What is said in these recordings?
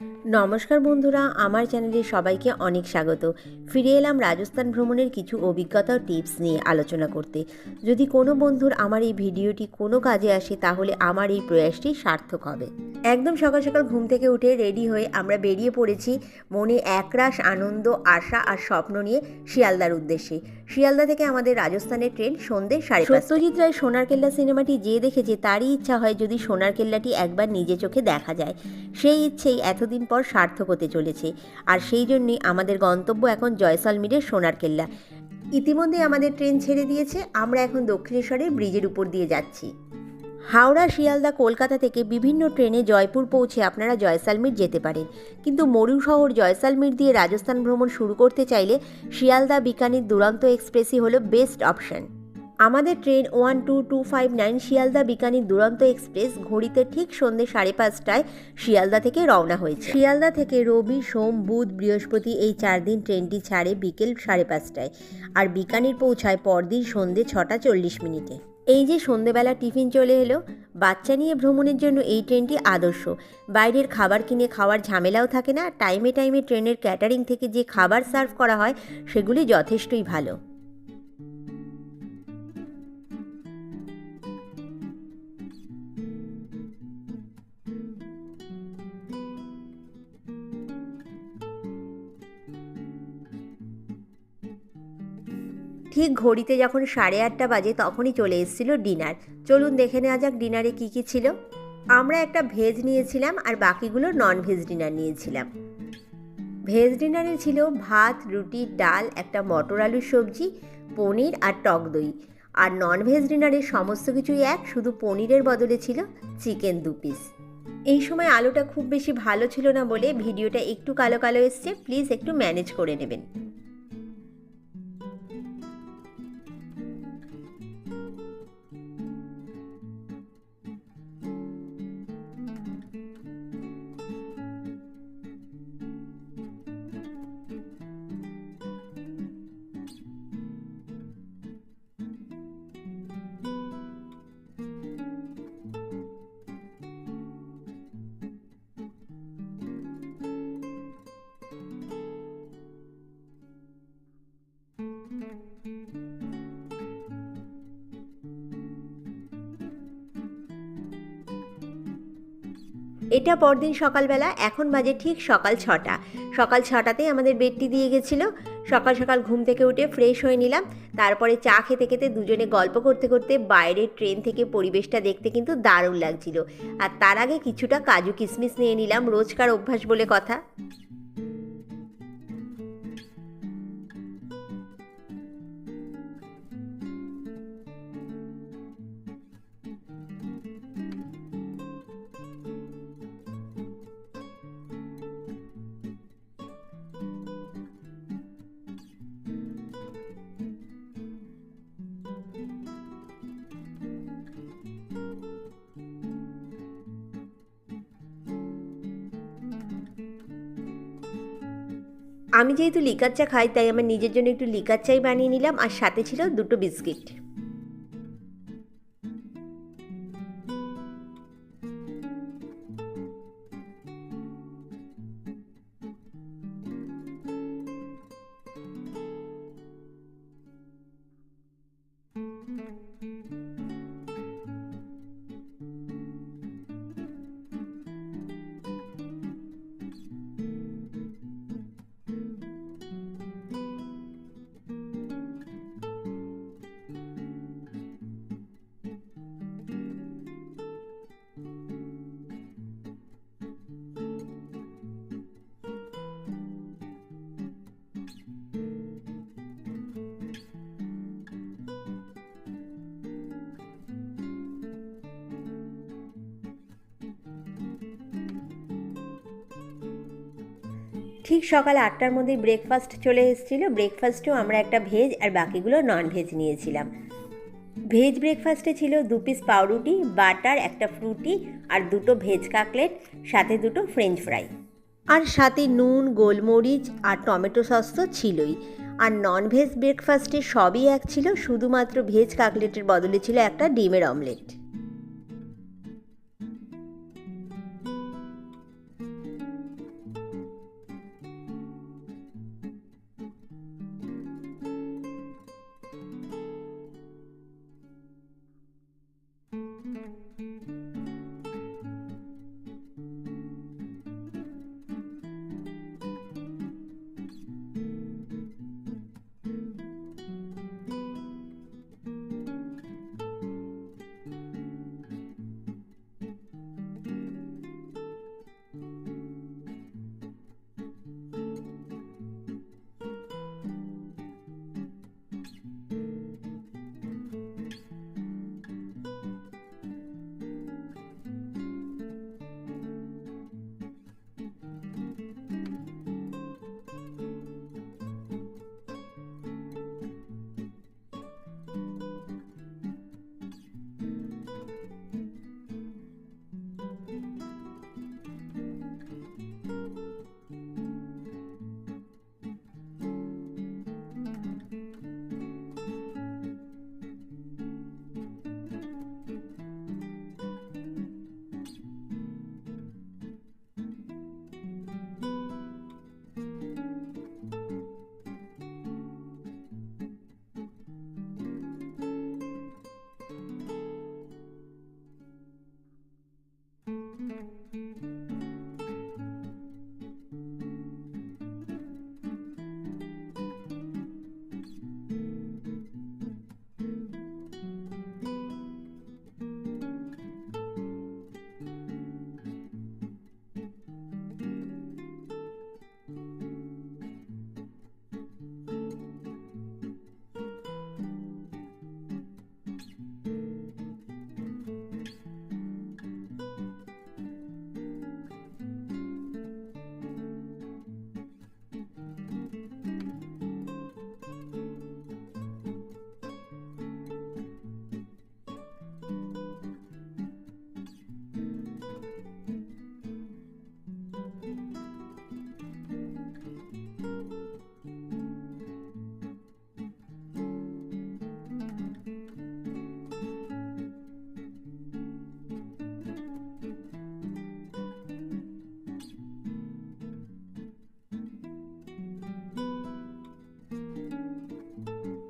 নমস্কার বন্ধুরা, আমার চ্যানেলে সবাইকে অনেক স্বাগত। ফিরে এলাম রাজস্থান ভ্রমণের কিছু অভিজ্ঞতা ও টিপস নিয়ে আলোচনা করতে। যদি কোনো বন্ধুর আমার এই ভিডিওটি কোনো কাজে আসে, তাহলে আমার এই প্রয়াসটি সার্থক হবে। একদম সকাল সকাল ঘুম থেকে উঠে রেডি হয়ে আমরা বেরিয়ে পড়েছি মনে একরাশ আনন্দ, আশা আর স্বপ্ন নিয়ে শিয়ালদার উদ্দেশ্যে। শিয়ালদা থেকে আমাদের রাজস্থানের ট্রেন সন্ধ্যে সাড়ে সত্যজিৎ রায় সোনার কেল্লা সিনেমাটি যে দেখেছে তারই ইচ্ছা হয় যদি সোনার কেল্লাটি একবার নিজে চোখে দেখা যায়। সেই ইচ্ছেই এতদিন পর সার্থক হতে চলেছে। আর সেই জন্যই আমাদের গন্তব্য এখন জয়সালমীরের সোনার কেল্লা। ইতিমধ্যে আমাদের ট্রেন ছেড়ে দিয়েছে। আমরা এখন দক্ষিণেশ্বরের ব্রিজের উপর দিয়ে যাচ্ছি। হাওড়া, শিয়ালদা, কলকাতা থেকে বিভিন্ন ট্রেনে জয়পুর পৌঁছে আপনারা জয়সালমীর যেতে পারেন। কিন্তু মরু শহর জয়সালমীর দিয়ে রাজস্থান ভ্রমণ শুরু করতে চাইলে শিয়ালদা বিকানির দুরন্ত এক্সপ্রেসই হলো বেস্ট অপশন। আমাদের train one, two two, five, nine Sealdah Bikaner Duronto express ঘড়িতে ঠিক সন্ধ্যে সাড়ে পাঁচটায় শিয়ালদা থেকে রওনা হয়েছে। শিয়ালদা থেকে রবি, সোম, বুধ, বৃহস্পতি এই চার দিন ট্রেনটি ছাড়ে বিকেল সাড়ে পাঁচটায়। আর বিকানির পৌঁছায় পরদিন সন্ধ্যে ছটা চল্লিশ মিনিটে। এই যে সন্ধেবেলা টিফিন চলে এলো, বাচ্চা নিয়ে ভ্রমণের জন্য এই ট্রেনটি আদর্শ। বাইরের খাবার কিনে খাওয়ার ঝামেলাও থাকে না, টাইমে টাইমে ট্রেনের ক্যাটারিং থেকে যে খাবার সার্ভ করা হয়, সেগুলি যথেষ্টই ভালো। ঠিক ঘড়িতে যখন সাড়ে আটটা বাজে তখনই চলে এসেছিল ডিনার। চলুন দেখে নেওয়া যাক ডিনারে কী কী ছিল। আমরা একটা ভেজ নিয়েছিলাম আর বাকিগুলো নন ভেজ ডিনার নিয়েছিলাম। ভেজ ডিনারে ছিল ভাত, রুটি, ডাল, একটা মটর আলুর সবজি, পনির আর টক দই। আর নন ভেজ ডিনারের সমস্ত কিছুই এক, শুধু পনিরের বদলে ছিল চিকেন দু পিস এই সময় আলুটা খুব বেশি ভালো ছিল না বলে ভিডিওটা একটু কালো কালো এসছে প্লিজ একটু ম্যানেজ করে নেবেন। এটা পরদিন সকালবেলা, এখন বাজে ঠিক সকাল ছটা। সকাল ছটাতেই আমাদের বেডটি দিয়ে গেছিল। সকাল সকাল ঘুম থেকে উঠে ফ্রেশ হয়ে নিলাম। তারপরে চা খেতে খেতে দুজনে গল্প করতে করতে বাইরের ট্রেন থেকে পরিবেশটা দেখতে কিন্তু দারুণ লাগছিল। আর তার আগে কিছুটা কাজু কিশমিশ নিয়ে নিলাম, রোজকার অভ্যাস বলে কথা। আমি যেহেতু লিকার চা খাই, তাই আমার নিজের জন্য একটু লিকার চাই বানিয়ে নিলাম, আর সাথে ছিল দুটো বিস্কিট। ঠিক সকাল আটটার মধ্যেই ব্রেকফাস্ট চলে এসেছিল। ব্রেকফাস্টেও আমরা একটা ভেজ আর বাকিগুলো নন ভেজ নিয়েছিলাম। ভেজ ব্রেকফাস্টে ছিল দু পিস পাউরুটি, বাটার, একটা ফ্রুটি আর দুটো ভেজ কাকলেট, সাথে দুটো ফ্রেঞ্চ ফ্রাই আর সাথে নুন, গোলমরিচ আর টমেটো সস তো ছিলই। আর নন ভেজ ব্রেকফাস্টে সবই এক ছিল, শুধুমাত্র ভেজ কাকলেটের বদলে ছিল একটা ডিমের অমলেট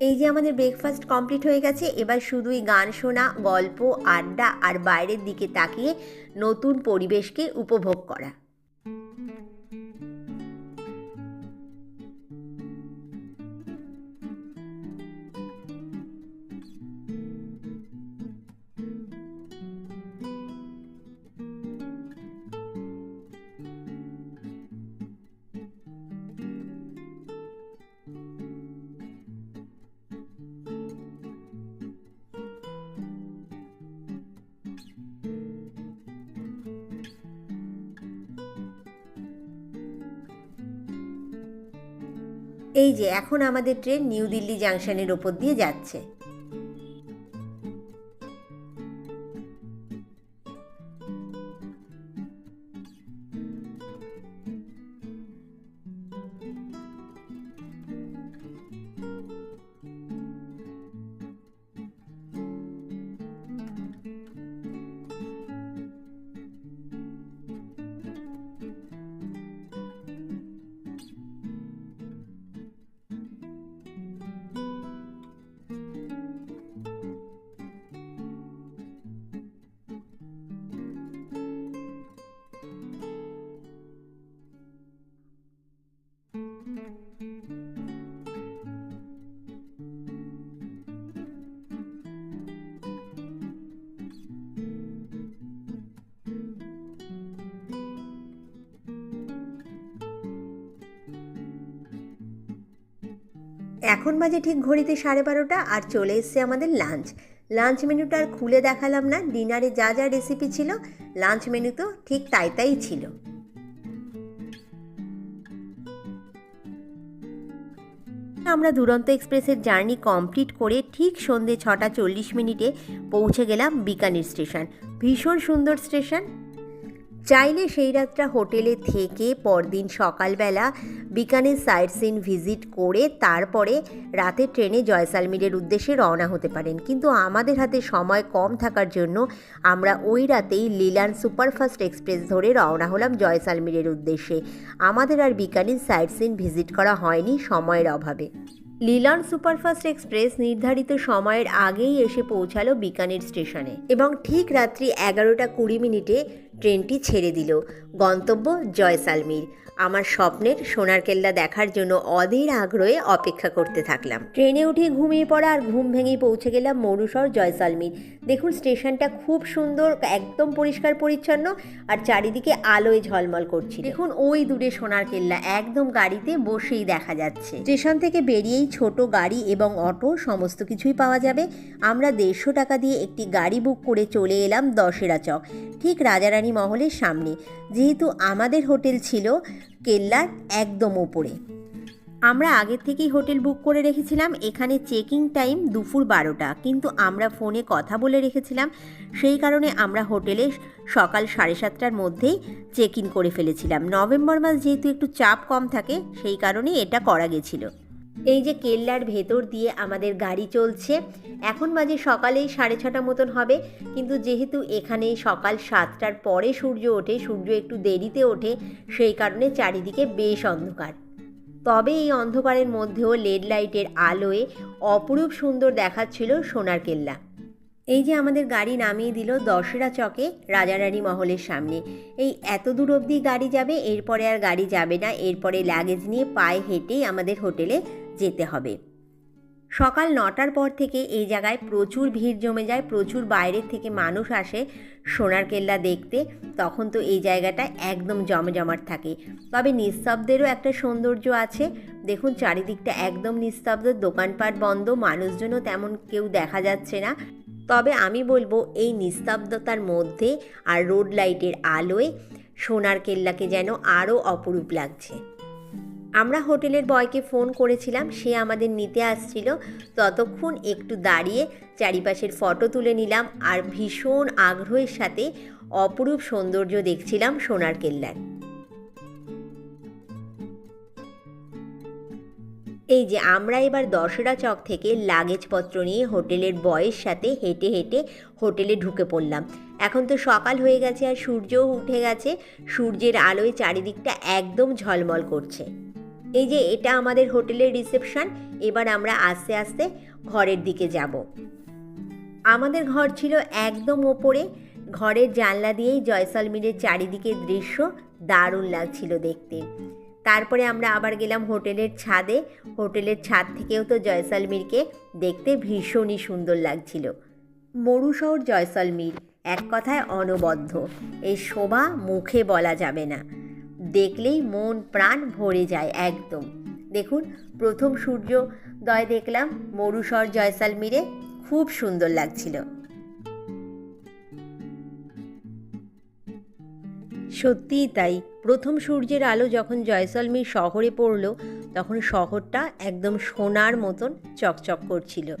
এই যে আমাদের ব্রেকফাস্ট কমপ্লিট হয়ে গেছে, এবার শুধুই গান শোনা, গল্প, আড্ডা আর বাইরের দিকে তাকিয়ে নতুন পরিবেশকে উপভোগ করা। এই যে এখন আমাদের ট্রেন নিউ দিল্লি জাংশনের ওপর দিয়ে যাচ্ছে। এখন বাজে ঠিক ঘড়িতে সাড়ে বারোটা আর চলে এসছে আমাদের লাঞ্চ লাঞ্চ মেনুটা আর খুলে দেখালাম না ডিনারে যা যা রেসিপি ছিল লাঞ্চ মেনু তো ঠিক তাই তাই ছিল। আমরা দুরন্ত এক্সপ্রেসের জার্নি কমপ্লিট করে ঠিক সন্ধে ছটা চল্লিশ মিনিটে পৌঁছে গেলাম বিকানির স্টেশন। ভীষণ সুন্দর স্টেশন। চাইলে সেই রাতটা হোটেলে থেকে পরদিন সকালবেলা বিকানের সাইট সিন ভিজিট করে তারপরে রাতে ট্রেনে জয়সালমীরের উদ্দেশ্যে রওনা হতে পারেন। কিন্তু আমাদের হাতে সময় কম থাকার জন্য আমরা ওই রাতেই লিলান সুপারফাস্ট এক্সপ্রেস ধরে রওনা হলাম জয়সালমীরের উদ্দেশ্যে। আমাদের আর বিকানির সাইট সিন ভিজিট করা হয়নি সময়ের অভাবে। লিলন সুপারফাস্ট এক্সপ্রেস নির্ধারিত সময়ের আগেই এসে পৌঁছালো বিকানের স্টেশনে। এবং ঠিক রাত্রি এগারোটা কুড়ি মিনিটে ট্রেনটি ছেড়ে দিল। গন্তব্য জয়সালমীর। আমার স্বপ্নের সোনার কেল্লা দেখার জন্য অধীর আগ্রহে অপেক্ষা করতে থাকলাম। ট্রেনে উঠে ঘুমিয়ে পড়া আর ঘুম ভেঙে পৌঁছে গেলাম মরুসর জয়সালমীর। দেখুন, স্টেশনটা খুব সুন্দর, একদম পরিষ্কার পরিচ্ছন্ন আর চারিদিকে আলোয় ঝলমল করছে। দেখুন, ওই দূরে সোনার কেল্লা, একদম গাড়িতে বসেই দেখা যাচ্ছে। স্টেশন থেকে বেরিয়েই ছোট গাড়ি এবং অটো সমস্ত কিছুই পাওয়া যাবে। আমরা দেড়শো টাকা দিয়ে একটি গাড়ি বুক করে চলে এলাম দশেরা চক, ঠিক রাজারানী মহলের সামনে। যেহেতু আমাদের হোটেল ছিল কেল্লার একদম ওপরে আমরা আগে থেকেই হোটেল বুক করে রেখেছিলাম, এখানে চেকিং টাইম দুপুর বারোটা। কিন্তু আমরা ফোনে কথা বলে রেখেছিলাম, সেই কারণে আমরা হোটেলে সকাল সাড়ে সাতটার মধ্যেই চেক ইন করে ফেলেছিলাম। নভেম্বর মাস যেহেতু একটু চাপ কম থাকে, সেই কারণে এটা করা গেছিল। এই যে কেল্লার ভেতর দিয়ে আমাদের গাড়ি চলছে, এখন বাজে সকালেই সাড়ে ছটা মতন হবে, কিন্তু যেহেতু এখানে সকাল সাতটার পরে সূর্য ওঠে, সূর্য একটু দেরিতে ওঠে, সেই কারণে চারিদিকে বেশ অন্ধকার। তবে এই অন্ধকারের মধ্যেও লেড লাইটের আলোয় অপরূপ সুন্দর দেখাচ্ছিল সোনার কেল্লা। এই যে আমাদের গাড়ি নামিয়ে দিল দশেরা চকে রাজারানী মহলের সামনে। এই এত দূর অবধি গাড়ি যাবে, এরপরে আর গাড়ি যাবে না, এরপরে লাগেজ নিয়ে পায়ে হেঁটেই আমাদের হোটেলে যেতে হবে। সকাল নটার পর থেকে এই জায়গায় প্রচুর ভিড় জমে যায়, প্রচুর বাইরের থেকে মানুষ আসে সোনার কেল্লা দেখতে। তখন তো এই জায়গাটা একদম জমজমাট থাকে। তবে নিস্তব্ধেরও একটা সৌন্দর্য আছে। দেখুন, চারিদিকটা একদম নিস্তব্ধ, দোকানপাট বন্ধ, মানুষজনও তেমন কেউ দেখা যাচ্ছে না। তবে আমি বলব, এই নিস্তব্ধতার মধ্যে আর রোড লাইটের আলোয় সোনার কেল্লাকে যেন আরও অপরূপ লাগছে। আমরা হোটেলের বয়কে ফোন করেছিলাম, সে আমাদের নিতে আসছিল। ততক্ষণ একটু দাঁড়িয়ে চারিপাশের ফটো তুলে নিলাম আর ভীষণ আগ্রহের সাথে অপরূপ সৌন্দর্য দেখছিলাম সোনার কেল্লায়। এই যে আমরা এবার দশরা চক থেকে লাগেজপত্র নিয়ে হোটেলের বয়ের সাথে হেঁটে হেঁটে হোটেলে ঢুকে পড়লাম। এখন তো সকাল হয়ে গেছে আর সূর্যও উঠে গেছে। সূর্যের আলোয় চারিদিকটা একদম ঝলমল করছে। এই যে এটা আমাদের হোটেলের রিসেপশন, এবার আমরা আস্তে আস্তে ঘরের দিকে যাব। আমাদের ঘর ছিল একদম ওপরে, ঘরের জানলা দিয়েই জয়সলমীরের চারিদিকের দৃশ্য দারুণ লাগছিল দেখতে। তারপরে আমরা আবার গেলাম হোটেলের ছাদে, হোটেলের ছাদ থেকেও তো জয়সলমীরকে দেখতে ভীষণই সুন্দর লাগছিল। মরু শহর জয়সলমীর এক কথায় অনবদ্য। এই শোভা মুখে বলা যাবে না। দেখলেই মন প্রাণ ভরে যায় একদম। দেখুন, প্রথম সূর্যোদয় দেখলাম মরুশর জয়সালমীরে খুব সুন্দর লাগছিল। সত্যিই তাই, প্রথম সূর্যের আলো যখন জয়সলমীর শহরে পড়ল, তখন শহরটা একদম সোনার মতন চকচক করছিল।